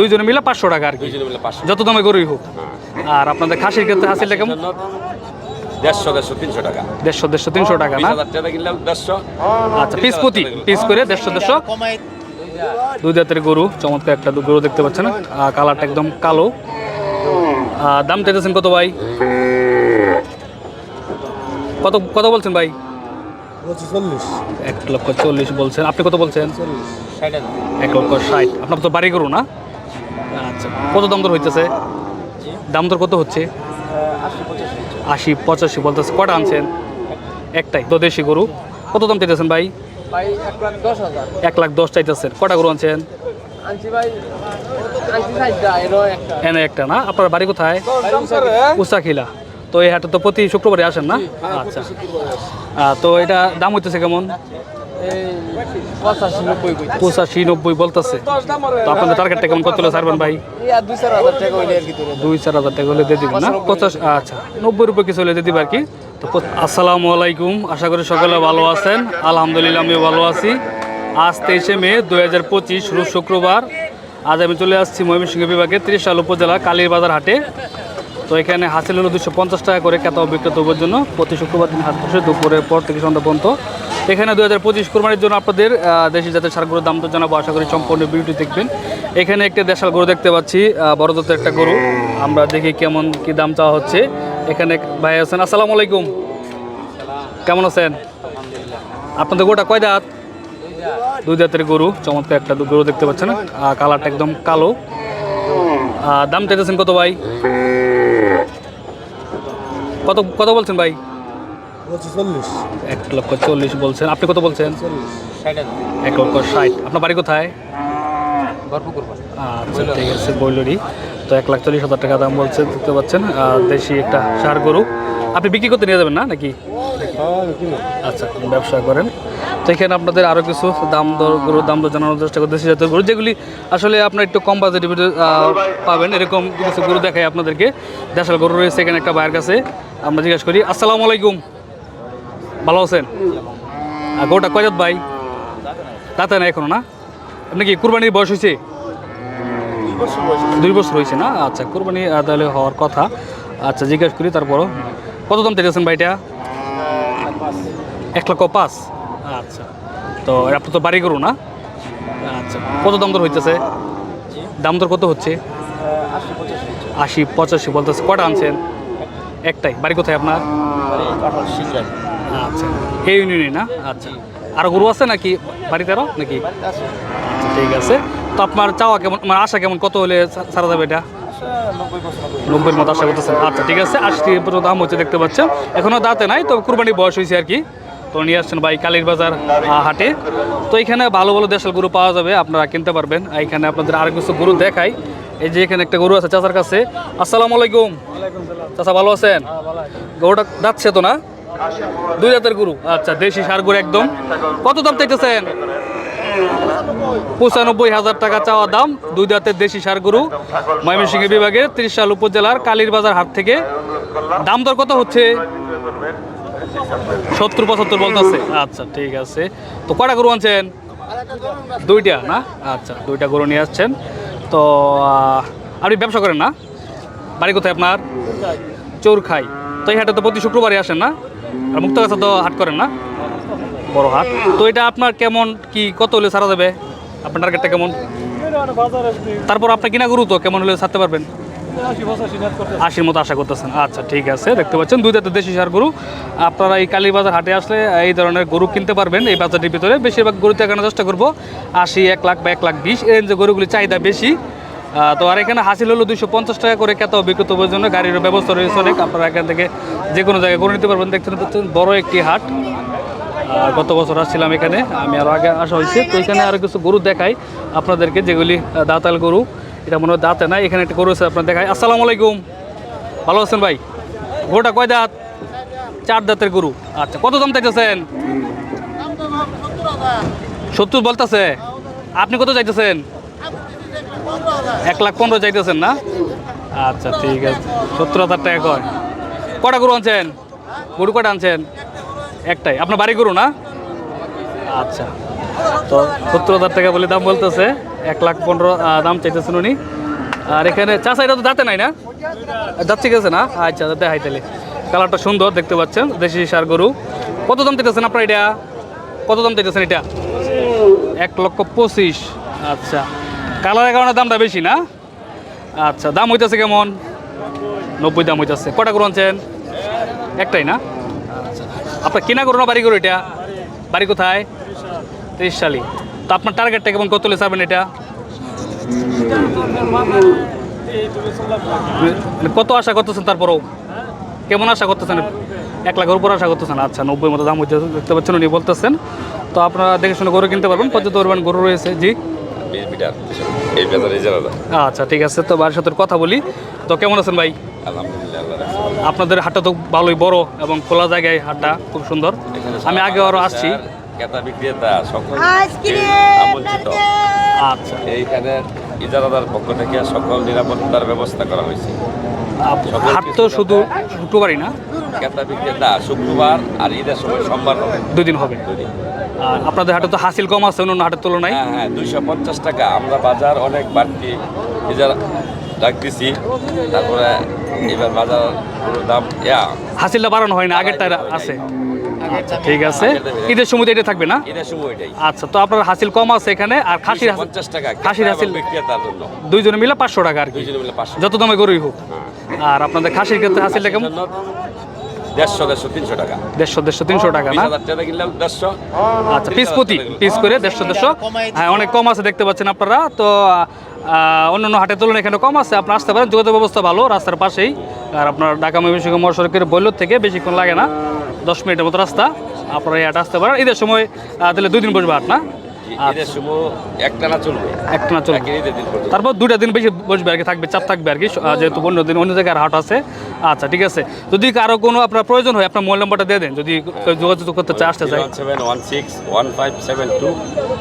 দুইজনে মিলে পাঁচশো টাকা আর কি। যত দামে গরুই হোক। আর আপনাদের খাসির ক্ষেত্রে হাসিলটা কেমন? দেড়শো দেড়শো তিনশো টাকা। দেড়শো দেড়শো তিনশো টাকা না? কিনলাম দেড়শো। আচ্ছা পিস প্রতি পিস করে দেড়শো দেড়শো। দুই জাতের গরু চমৎকার একটা গরু দেখতে পাচ্ছেন কালারটা একদম কালো। দাম চাইতেছেন কত ভাই? কত কত বলছেন ভাই? এক লক্ষ চল্লিশ বলছেন। আপনি কত বলছেন? এক লক্ষ ষাট। আপনার তো বাড়ি গরু না? আচ্ছা কত দাম দর হইতেছে? দাম দর কত হচ্ছে? আশি পঁচাশি বলতেছে কটা আনছেন? একটাই তো দেশি গরু। কত দাম চাইতেছেন ভাই? এক লাখ দশ চাইতেছেন কটা গরু আনছেন? এরও একটা। এনে একটা না? আপনার বাড়ি কোথায়? উষাখিলা। তো এই হাটে তো প্রতি শুক্রবারে আসেন না? আচ্ছা। তো এটা দাম হইতেছে কেমন? পঁচাশি নব্বই পঁচাশি বলতেছে। তো আপনাদের টার্গেটটা কেমন? কত ছাড়বেন ভাই? দুই চার হাজার টাকা হলে দিয়ে দিবেন না? পঞ্চাশ আচ্ছা নব্বই রুপয়ে কিছু হলে দিয়ে দিবে আর কি? তো আসসালামু আলাইকুম, আশা করি সকলে ভালো আছেন। আলহামদুলিল্লাহ আমিও ভালো আছি। আজ তেইশে মে দু হাজার পঁচিশ রোজ শুক্রবার। আজ আমি চলে আসছি ময়মনসিংহ বিভাগে ত্রিশাল উপজেলা কালীর বাজার হাটে। তো এখানে হাসিল হলো দুশো পঞ্চাশ টাকা করে ক্রেতা ও বিক্রেতার জন্য। প্রতি শুক্রবার দিন হাট বসে, দুপুরের পর থেকে সন্ধ্যা পর্যন্ত এখানে দু হাজার পঁচিশ কোরবানির জন্য আপনাদের দেশি জাতের সারগুলোর দাম তো জানাব। আশা করি সম্পূর্ণ বিউটি দেখবেন। এখানে একটা দেশাল গরু দেখতে পাচ্ছি বড় জাতের একটা গরু। আমরা দেখি কেমন কি দাম চাওয়া হচ্ছে। এখানে ভাই আছেন, আসসালামু আলাইকুম। কেমন আছেন? আপনাদের গোটা কয় দাঁত? দুই দাঁতের গরু, চমৎকার একটা গরু দেখতে পাচ্ছেন। কালারটা একদম কালো। দাম চাইতেছেন কত ভাই? কত কত বলছেন ভাই? এক লক্ষ চল্লিশ বলছেন। আপনি কত বলছেন? এক লক্ষ ষাট। আপনার বাড়ি কোথায়? আচ্ছা ঠিক আছে বইলরি। তো এক লাখ চল্লিশ হাজার টাকা দাম বলছে দেখতে পাচ্ছেন। দেশি একটা সার গরু। আপনি বিক্রি করতে নিয়ে যাবেন না নাকি? আচ্ছা ব্যবসা করেন। তো এখানে আপনাদের আরও কিছু দাম দর গরুর দাম দর জানানোর চেষ্টা করতেছি। জাতের গরু যেগুলি আসলে আপনার একটু কম আহ, পাবেন এরকম কিছু গরু দেখায় আপনাদেরকে। দেশাল গরু রয়েছে এখানে একটা ভাইয়ের কাছে। আমরা জিজ্ঞাসা করি আসসালামু আলাইকুম। ভালো আছেন গরুটা কয়জাত ভাই? তাতে না এখনও, না? আপনি কি কুরবানির বয়স হয়েছে? দুই বছর হয়েছে, না? আচ্ছা কুরবানি তাহলে হওয়ার কথা। আচ্ছা জিজ্ঞেস করি তারপরও। কত দাম চাইতেছেন ভাইটা? এক লক্ষ পাঁচ। আচ্ছা তো আপনি তো বাড়ি করু না? আচ্ছা কত দাম দর হইতেছে? দাম দর কত হচ্ছে? আশি পঁচাশি বলতেছে। কটা আনছেন? একটাই। বাড়ি কোথায় আপনার? আচ্ছা। এই ইউনিয়নে না? আচ্ছা। আর গরু আছে নাকি বাড়িতে আরও নাকি? আচ্ছা ঠিক আছে। তো আপনার চাওয়া কেমন মানে আশা কেমন? কত হলে ছাড়া যাবে এটা? নব্বইয়ের মতো আশা করতেছেন। আচ্ছা ঠিক আছে। আশি পর্যন্ত দাম হচ্ছে দেখতে পাচ্ছেন। এখনও দাঁতে নাই তো কুরবানি বয়স হয়েছে আর কি। তো নিয়ে আসছেন ভাই কালীর বাজার হাটে। তো এখানে ভালো ভালো দেশাল গরু পাওয়া যাবে আপনারা কিনতে পারবেন। এখানে আপনাদের আরও কিছু গরু দেখাই। এই যে এখানে একটা গরু আছে চাচার কাছে। আসসালামু আলাইকুম। চাচা ভালো আছেন? গরুটা যাচ্ছে তো না? দুই জাতের গরু? আচ্ছা দেশি সার গরু একদম। কত দাম চাইতেছেন? পঁচানব্বই হাজার টাকা চাওয়া দাম। দুই দাঁতের দেশি সার গরু, ময়মনসিংহ বিভাগের ত্রিশাল উপজেলার কালীর বাজার হাট থেকে। দাম দর কত হচ্ছে? সত্তর পঁচাত্তর বলতেছে। আচ্ছা ঠিক আছে। তো কটা গরু আনছেন? দুইটা, না? আচ্ছা দুইটা গরু নিয়ে আসছেন। তো আপনি ব্যবসা করেন না? বাড়ি কোথায় আপনার? চোর খাই তো এই হাটে তো প্রতি শুক্রবারই আসেন না? আর মুক্তগাছা তো হাট করেন না? বড় হাট। তো এটা আপনার কেমন, কি, কত হলে ছাড়া যাবে? আপনার টার্গেটটা কেমন? তারপর আপনার কিনা গরু তো, কেমন হলে ছাড়তে পারবেন? আশির মতো আশা করতেছেন। আচ্ছা ঠিক আছে, দেখতে পাচ্ছেন। দুই দাঁতের দেশি সার গরু। আপনারা এই কালীবাজার হাটে আসলে এই ধরনের গরু কিনতে পারবেন। এই বাজারটির ভিতরে বেশিরভাগ গরু দেখানোর চেষ্টা করব। আশি, এক লাখ বা এক লাখ বিশ, এই যে গরুগুলি চাহিদা বেশি। তো আর এখানে হাসিল হলো দুশো পঞ্চাশ টাকা করে কেত বিক্রেতবের জন্য। গাড়ির ব্যবস্থা রয়েছে অনেক। আপনারা এখান থেকে যে কোনো জায়গায় গরু নিতে পারবেন। দেখতে পাচ্ছেন বড় একটি হাট। আর গত বছর আসছিলাম এখানে। আমি আরও আগে আসা হয়েছে। তো এখানে আরও কিছু গরু দেখাই আপনাদেরকে যেগুলি দাঁতাল গরু। এটা মনে হয় দাঁতে নাই। এখানে একটা গরু আছে আপনার দেখাই। আসসালামু আলাইকুম। ভালো আছেন ভাই? গরুটা কয় দাঁত? চার দাঁতের গরু। আচ্ছা কত দাম চাইতেছেন? সত্তর বলতেছে। আপনি কত চাইতেছেন? এক লাখ পনেরো চাইতেছেন না? আচ্ছা ঠিক আছে। সত্তর হাজার টাকা কয়? কটা গরু আনছেন? গরু কটা আনছেন? একটাই। আপনার বাড়ি গরু না? আচ্ছা। তো সত্তর হাজার টাকা বলে দাম বলতেছে। এক লাখ পনেরো দাম চাইতেছেন উনি। আর এখানে চাষা এটা তো দাঁতে নাই না? যাচ্ছে গেছে না? আচ্ছা দেখাই তাহলে। কালারটা সুন্দর দেখতে পাচ্ছেন, দেশি সার গরু। কত দাম চাইতেছেন আপনার এটা? কত দাম চাইতেছেন এটা? এক লক্ষ পঁচিশ। আচ্ছা। কালারের কারণে দামটা বেশি না? আচ্ছা দাম হইতেছে কেমন? নব্বই দাম হইতেছে। কটা গরু আনছেন? একটাই না? আপনার কিনা করো না বাড়ি করো এটা? বাড়ি কোথায়? তেইশ সালি তো আপনার টার্গেটটা কেমন? কত তুলে ছাড়বেন এটা? মানে কত আশা করতেছেন তারপরও? কেমন আশা করতেছেন? এক লাখের উপর আশা করতেছেন? আচ্ছা নব্বই মতো দাম হচ্ছে দেখতে পাচ্ছেন উনি বলতেছেন। তো আপনারা দেখে শুনে গরু কিনতে পারবেন, পর্যাপ্ত পরিমাণ গরু রয়েছে। জি? বিশ মিটার এই বেতার এই জানালা আচ্ছা ঠিক আছে। তো বাড়ির সাথে কথা বলি। তো কেমন আছেন ভাই? আলহামদুলিল্লাহ আল্লাহ আপনাদের হাটটা তো ভালোই বড় এবং খোলা জায়গায় হাটটা খুব সুন্দর। আমি আগে আরও আসছি। ক্রেতা বিক্রেতা সকল আমন্ত্রিত আচ্ছা। এইখানে ইজারাদার পক্ষ থেকে সকল নিরাপত্তার ব্যবস্থা করা হয়েছে। হাট তো শুধু শুক্রবারই না? ক্রেতা বিক্রেতা শুক্রবার আর ঈদের সময় সোমবার হবে। দুই হবে। দুদিন। আর আপনাদের হাটে তো হাসিল কম আছে অন্য হাটের তুলনায়। হ্যাঁ হ্যাঁ দুইশো পঞ্চাশ টাকা। আমরা বাজার অনেক বাড়তি ইজারা রাখতেছি। তারপরে এবার বাজার দাম ইয়া। হাসিলটা বাড়ানো হয় না আগেরটা আছে। আচ্ছা ঠিক আছে। ঈদের সময় এটা থাকবে না? ঈদের সময় এটাই। আচ্ছা তো আপনার হাসিল কম আছে এখানে আর খাসির হাসিল পঞ্চাশ টাকা খাসির হাসিল এবং বিক্রেতার জন্য। দুইজনে মিলে পাঁচশো টাকা আর কি। দুইজনে মিলে পাঁচশো যত দামে গরুই হোক। আর আপনাদের খাসির ক্ষেত্রে হাসিলটা কেমন? দেড়শো দেড়শো তিনশো টাকা। দেড়শো দেড়শো তিনশো টাকা না? টাকা কিনলাম দেড়শো। আচ্ছা পিস প্রতি পিস করে দেড়শো দেড়শো। হ্যাঁ অনেক কম আছে দেখতে পাচ্ছেন আপনারা। তো অন্যান্য হাটের তুলনায় এখানে কম আছে। আপনারা আসতে পারেন যোগাযোগ ব্যবস্থা ভালো রাস্তার পাশেই। আর আপনার ঢাকা ময়মনসিংহ মহাসড়কের বৈলত থেকে বেশিক্ষণ লাগে না। দশ মিনিটের মতো রাস্তা। আপনারা এই হাটে আসতে পারেন। ঈদের সময় তাহলে দুই দিন বসবে হাট না? একটা না চলবে। একটা চলবে। একই ঈদের দিন পর্যন্ত। তারপর দুটা দিন বেশি বসবে আর কি থাকবে চাপ থাকবে আর কি যেহেতু অন্য দিন অন্য জায়গায় হাট আছে। আচ্ছা ঠিক আছে। যদি কারও কোনো আপনার প্রয়োজন হয় আপনার মোবাইল নাম্বারটা দিয়ে দেন। যদি যোগাযোগ করতে চাই আসতে চাই one six one five seven two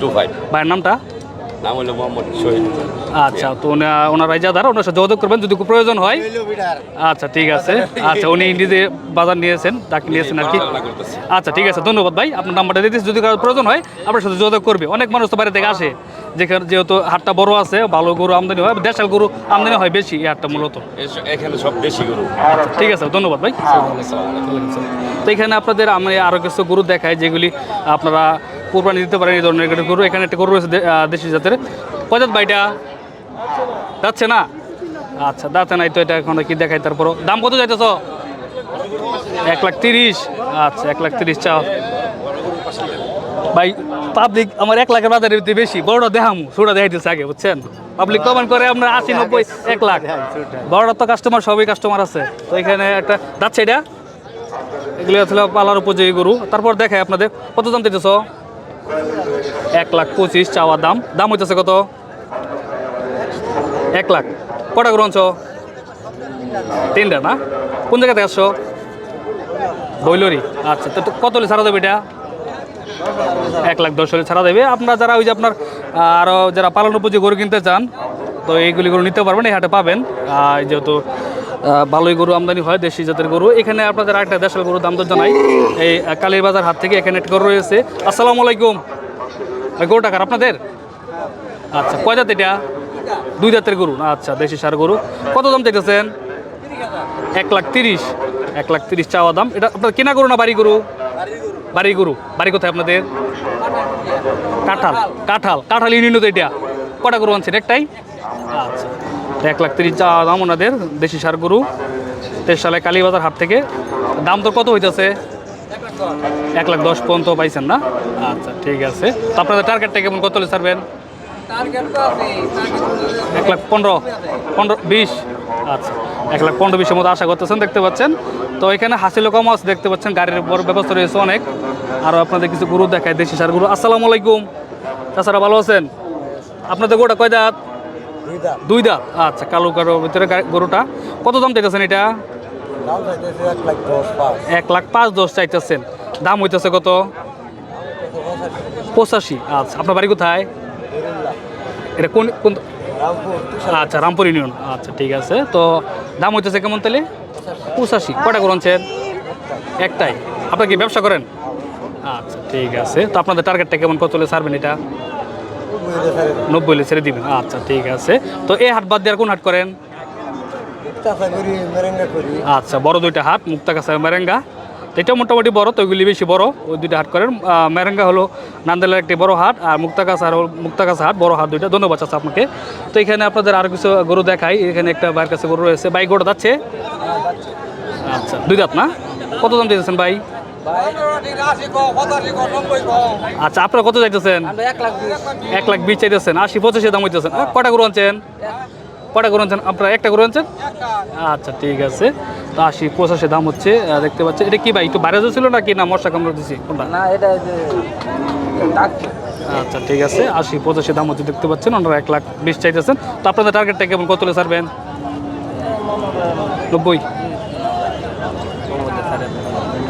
two five. ভাইয়ের নামটা? নাম হলো মোহাম্মদ শহীদ আচ্ছা তো উনি- ওনার রাইজাদার ওনার সাথে যোগাযোগ করবেন যদি কোনো প্রয়োজন হয়। আচ্ছা ঠিক আছে। আচ্ছা উনি নিজে বাজার নিয়েছেন তাকে নিয়েছেন আর কি। আচ্ছা ঠিক আছে ধন্যবাদ ভাই। আপনার নাম্বারটা দিয়ে দিচ্ছি যদি প্রয়োজন হয় আপনার সাথে যোগাযোগ করবে। অনেক মানুষ তো বাইরে থেকে আসে যেখানে যেহেতু হাটটা বড় আছে ভালো গরু আমদানি হয় দেশাল গরু আমদানি হয় বেশি এই হাটটা মূলত। এখানে সব দেশি গরু। আচ্ছা ঠিক আছে ধন্যবাদ ভাই। তো এখানে আপনাদের আমি আরও কিছু গরু দেখাই যেগুলি আপনারা কোরবানি দিতে পারেন এই ধরনের একটা গরু। এখানে একটা গরু রয়েছে দেশি জাতের। কয়জাত ভাইটা? যাচ্ছে না? আচ্ছা দাঁতে নাই তো এটা এখন কি দেখাই তারপর দাম কত যাইতেছ? এক লাখ তিরিশ। আচ্ছা এক লাখ তিরিশ চাও। ভাই পাবলিক আমার এক লাখের বাজারের দিতে বেশি বড়টা দেখামু ছোটা দেখাইতেছে আগে বুঝছেন? পাবলিক কমেন্ট করে আমরা আশি নব্বই এক লাখ। বড়টা তো কাস্টমার সবই কাস্টমার আছে। তো এখানে একটা যাচ্ছে এটা? এগুলো ছিল পালার উপযোগী গরু। তারপর দেখাই আপনাদের কত দাম দিতেছ এক লাখ পঁচিশ চাওয়ার দাম। দাম হইতেছে কত? এক লাখ। কটা গরু আনছো? তিনটা না? কোন জায়গা থেকে আসছো? বইলরি আচ্ছা তো কত হলে ছাড়া দেবে এটা? এক লাখ দশ হলে ছাড়া দেবে। আপনারা যারা ওই যে আপনার আরও যারা পালন উপযোগী গরু কিনতে চান, তো এইগুলি গরু নিতে পারবেন, এই হাটে পাবেন। যেহেতু ভালোই গরু আমদানি হয়, দেশি জাতের গরু। এখানে আপনাদের আরেকটা দেশের গরু দাম তো জানাই। এই কালীর বাজার হাট থেকে এখানে একটা গরু রয়েছে। আসসালামু আলাইকুম। গরু টাকার আপনাদের? আচ্ছা কয় জাত এটা? দুই জাতের গরু। না আচ্ছা দেশি সার গরু। কত দাম চাইতেছেন? এক লাখ তিরিশ। এক লাখ তিরিশ চাওয়া দাম। এটা আপনার কেনা গরু না বাড়ি গরু? বাড়ি গরু। বাড়ি কোথায় আপনাদের? কাঁঠাল। কাঁঠাল। কাঁঠাল ইউনিয়ন তো এটা। কটা গরু আনছেন? একটাই? আচ্ছা। এক লাখ তিরিশ চাওয়া দাম ওনাদের, দেশি সার গরু। তেইশ সালে কালীবাজার হাট থেকে। দাম তো কত হইতেছে? এক লাখ দশ পর্যন্ত পাইছেন না? আচ্ছা ঠিক আছে। তো আপনাদের টার্গেটটা কেমন? কত ছাড়বেন? এক লাখ পনেরো পনেরো, বিশ। আচ্ছা এক লাখ পনেরো, বিশের মতো আশা করতেছেন, দেখতে পাচ্ছেন। তো এখানে হাসিল কম আছে, দেখতে পাচ্ছেন, গাড়ির বড় ব্যবস্থা রয়েছে অনেক। আরও আপনাদের কিছু গুরু দেখায়, দেশি সার গরু। আসসালামু আলাইকুম। তাছাড়া ভালো আছেন? আপনাদের গোটা কয় দাঁত? দুই দাঁত। আচ্ছা কালো কালো ভিতরে গরুটা। কত দাম চাইতেছেন এটা? এক লাখ পাঁচ। দশ চাইতেছেন। দাম হইতেছে কত? পঁচাশি। আচ্ছা আপনার বাড়ি কোথায়? এটা কোন কোন আচ্ছা রামপুর ইউনিয়ন। আচ্ছা ঠিক আছে। তো দাম হইতেছে কেমন তাহলে? পঁচাশি। কটা গরু আনছেন? একটাই। আপনার কি ব্যবসা করেন? আচ্ছা ঠিক আছে। তো আপনাদের টার্গেটটা কেমন? কত হলে ছাড়বেন এটা? নব্বই হলে ছেড়ে দিবেন। আচ্ছা ঠিক আছে। তো এই হাট বাদ দিয়ে আর কোন হাট করেন? মেরেঙ্গা আচ্ছা বড় দুইটা হাট মুক্তাগাছা মেরেঙ্গা। তো এটা মোটামুটি বড় তো ওইগুলি বেশি বড় ওই দুইটা হাট করেন। মেরেঙ্গা হলো নান্দালের একটি বড় হাট আর মুক্তাগাছা হলো মুক্তাগাছা হাট বড় হাট দুইটা। ধন্যবাদ আছে আপনাকে। তো এখানে আপনাদের আরও কিছু গরু দেখাই। এখানে একটা ভাইয়ের কাছে গরু রয়েছে। ভাই গরু যাচ্ছে? আচ্ছা দুই দাঁত না? কত দাম দিয়েছেন ভাই? আচ্ছা আপনারা কত চাইতেছেন? এক লাখ বিশ চাইতেছেন আশি পঁচাশি দাম হইতেছেন। কটা গরু আনছেন? কটা গরু আনছেন? আপনারা একটা গরু আনছেন? আচ্ছা ঠিক আছে। তো আশি পঁচাশি দাম হচ্ছে দেখতে পাচ্ছেন। এটা কি ভাই একটু বাইরে ছিল নাকি না মশা কামড় দিছি? কোনটা? না এটা আচ্ছা ঠিক আছে। আশি পঁচাশি দাম হচ্ছে দেখতে পাচ্ছেন। ওনারা এক লাখ বিশ চাইতেছেন। তো আপনাদের টার্গেটটা কেমন? কত ছাড়বেন? নব্বই।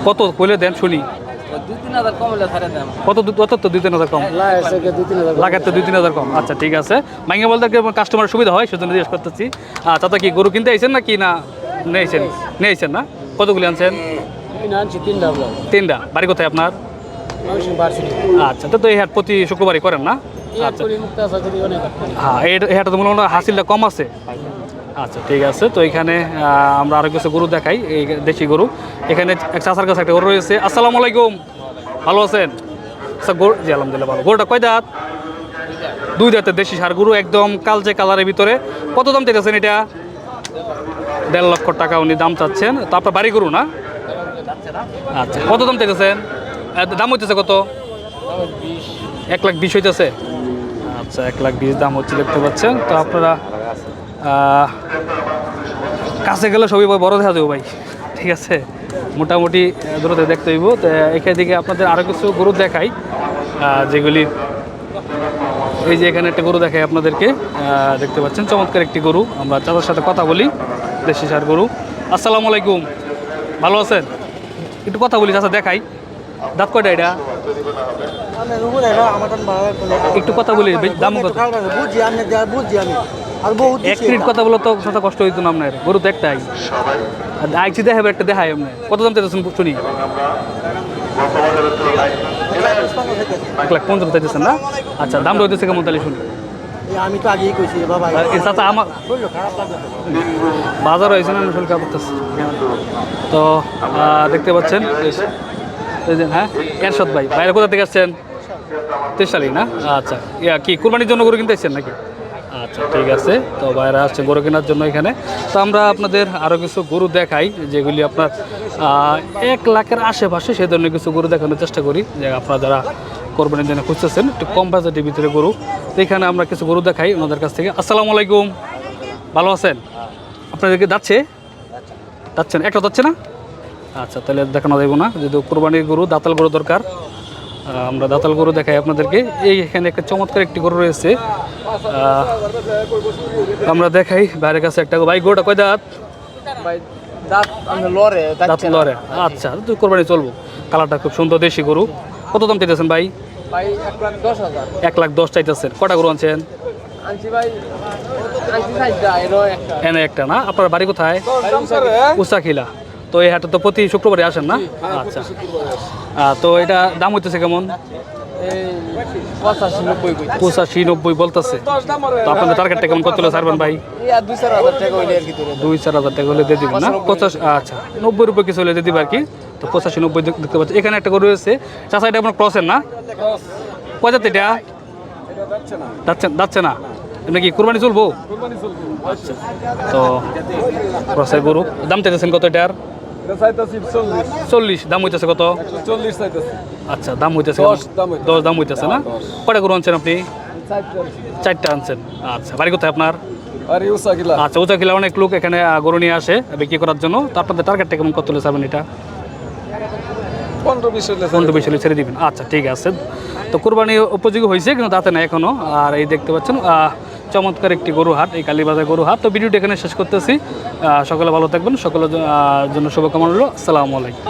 কত কইলে দেন শুনি। কত কত তো দুই তিন হাজার কম? দুই তিন লাগাতে দুই তিন হাজার কম। আচ্ছা ঠিক আছে। মাইঙ্গা বলতে কাস্টমার সুবিধা হয় সেজন্য জিজ্ঞেস করতেছি। আচ্ছা তো কি গরু কিনতে আইছেন না কি না নিয়েছেন নিয়েছেন না? কতগুলি আনছেন? তিনটা। বাড়ি কোথায় আপনার? আচ্ছা তো তো এই হাট প্রতি শুক্রবারই করেন না? আচ্ছা। হ্যাঁ এই হাটে মনে হয় হাসিলটা কম আছে। আচ্ছা ঠিক আছে। তো এখানে আমরা আরও কিছু গরু দেখাই, এই দেশি গরু। এখানে এক চাষার কাছে একটা গরু রয়েছে। আসসালামু আলাইকুম। ভালো আছেন? আচ্ছা গরু জি, আলহামদুলিল্লাহ ভালো। গরুটা কয় দাঁত? দুই দাঁতের দেশি সার গরু, একদম কালচে কালারের ভিতরে। কত দাম চাইতেছেন এটা? দেড় লক্ষ টাকা উনি দাম চাচ্ছেন। তো আপনার বাড়ি গরু না? আচ্ছা কত দাম এত দাম হইতেছে কত? এক লাখ বিশ হইতেছে। আচ্ছা এক লাখ বিশ দাম হচ্ছে, দেখতে পাচ্ছেন। তো আপনারা কাছে গেলে সবই বড় দেখা যাবে ভাই। ঠিক আছে? মোটামুটি দূরতে দেখতে হইব। তো এখান থেকে আপনাদের আরও কিছু গরু দেখাই। যেগুলি এই যে এখানে একটা গরু দেখাই আপনাদেরকে। দেখতে পাচ্ছেন চমৎকার একটি গরু। আমরা চাচার সাথে কথা বলি দেশি সার গরু। আসসালামু আলাইকুম। ভালো আছেন? একটু কথা বলি চাচা দেখাই। দাঁত কয়টা এটা? একটু কথা বলি দাম কত? বুঝছি আমি যা বুঝছি আমি। আর বহুত এক মিনিট কথা বলো তো কথা কষ্ট হইতো না আপনার। গরু তো একটাই। আর আইছি দেখাবে একটা দেখাই আপনার। কত দাম চাইতেছেন শুনি? এক লাখ পঞ্চাশ চাইতেছেন না? আচ্ছা দাম রইতেছে কেমন তাহলে শুনি। আমি তো আগেই কইছি বাবা চাচা আমার বলল খারাপ লাগে বাজার হয়েছে না তো দেখতে পাচ্ছেন হ্যাঁ এরশাদ ভাই। বাইরে কোথা থেকে আসছেন? তেসালি না? আচ্ছা ইয়া কি কুরবানির জন্য গরু কিনতে আসছেন নাকি? আচ্ছা ঠিক আছে? তো বাইরে আসছেন গরু কেনার জন্য এখানে। তো আমরা আপনাদের আরও কিছু গরু দেখাই, যেগুলি আপনার এক লাখের আশেপাশে সেই ধরনের কিছু গরু দেখানোর চেষ্টা করি। যে আপনারা যারা কোরবানির জন্য খুঁজতেছেন, একটু কম বাজেটের ভিতরে গরু। তো এখানে আমরা কিছু গরু দেখাই ওনাদের কাছ থেকে। আসসালামু আলাইকুম। ভালো আছেন? আপনাদেরকে যাচ্ছে? যাচ্ছেন একটা যাচ্ছে না? আচ্ছা তাহলে দেখানো যাইব না। যেহেতু কোরবানির গরু, দাতাল গরু দরকার। আমরা দাতাল গরু দেখাই আপনাদেরকে। এই এখানে একটা চমৎকার একটি গরু রয়েছে। আমরা দেখাই বাইরের কাছে একটা ভাই গরুটা কয় দাঁত? দাঁত লড়ে লরে আচ্ছা তো কোরবানি চলবো। কালারটা খুব সুন্দর দেশি গরু। কত দাম চাইতেছেন ভাই? এক লাখ দশ চাইতেছেন। কটা গরু আনছেন? একটা। না? আপনার বাড়ি কোথায়? উষাখিলা। তো এই হাটে তো প্রতি শুক্রবারে আসেন না? আচ্ছা। তো এটা দাম হইতেছে কেমন? পঁচাশি নব্বই বলতেছে। তো আপনাদের টার্গেটটা কেমন কত ছাড়বেন ভাই? দুই চার হাজার টাকা আর হলে দিয়ে দিবেন না? পঁচাশ আচ্ছা নব্বই রুপয়ে কিছু হলে দিয়ে দিবে আর কি? তো পঁচাশি নব্বই দেখতে পাচ্ছি। এখানে একটা গরু রয়েছে। চাষা এটা আপনার ক্রসের না? কয় যাতে এটা? যাচ্ছে যাচ্ছে না? এমনি কি কুরবানি চলবো? আচ্ছা। তো ক্রসের গরু। দাম চাইতেছেন কত এটার? চল্লিশ। দাম হইতেছে কত? আচ্ছা দাম হইতেছে? দশ দাম হইতেছে। না? কটা গরু আনছেন আপনি? চারটা আনছেন। আচ্ছা বাড়ি কোথায় আপনার? আচ্ছা অনেক লোক এখানে গরু নিয়ে আসে বিক্রি করার জন্য। তো আপনাদের টার্গেটটা কেমন? কত চাবেন এটা? পনেরো বিশ পনেরো বিশ ছেড়ে দিবেন। আচ্ছা ঠিক আছে। তো কোরবানি উপযোগী হয়েছে কিন্তু তাতে না এখনও। আর এই দেখতে পাচ্ছেন চমৎকার একটি গরু হাট, এই কালীবাজার গরু হাট। তো ভিডিওটি এখানে শেষ করতেছি। সকলে ভালো থাকবেন, সকলের জন্য শুভকামনা রইল। আসসালামু আলাইকুম।